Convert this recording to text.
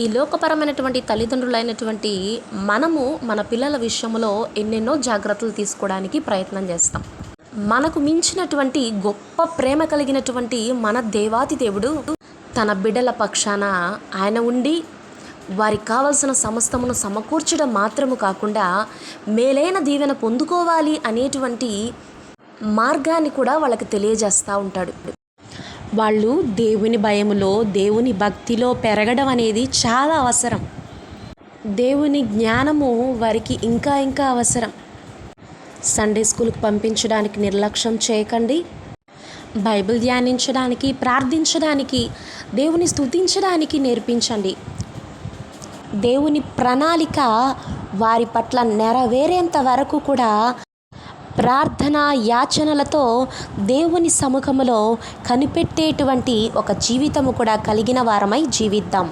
ఈ లోకపరమైనటువంటి తల్లిదండ్రులైనటువంటి మనము మన పిల్లల విషయంలో ఎన్నెన్నో జాగ్రత్తలు తీసుకోవడానికి ప్రయత్నం చేస్తాం. మనకు మించినటువంటి గొప్ప ప్రేమ కలిగినటువంటి మన దేవాతి దేవుడు తన బిడ్డల పక్షాన ఆయన ఉండి వారికి కావలసిన సమస్తమును సమకూర్చడం మాత్రము కాకుండా మేలైన దీవెన పొందుకోవాలి అనేటువంటి మార్గాన్ని కూడా వాళ్ళకి తెలియజేస్తూ ఉంటాడు. వాళ్ళు దేవుని భయములో దేవుని భక్తిలో పెరగడం అనేది చాలా అవసరం. దేవుని జ్ఞానము వారికి ఇంకా ఇంకా అవసరం. సండే స్కూల్కి పంపించడానికి నిర్లక్ష్యం చేయకండి. బైబిల్ ధ్యానించడానికి ప్రార్థించడానికి దేవుని స్థుతించడానికి నేర్పించండి. దేవుని ప్రణాళిక వారి పట్ల నెరవేరేంత వరకు కూడా ప్రార్థన యాచనలతో దేవుని సముఖములో కనిపెట్టేటువంటి ఒక జీవితము కూడా కలిగిన వారమై జీవిద్దాం.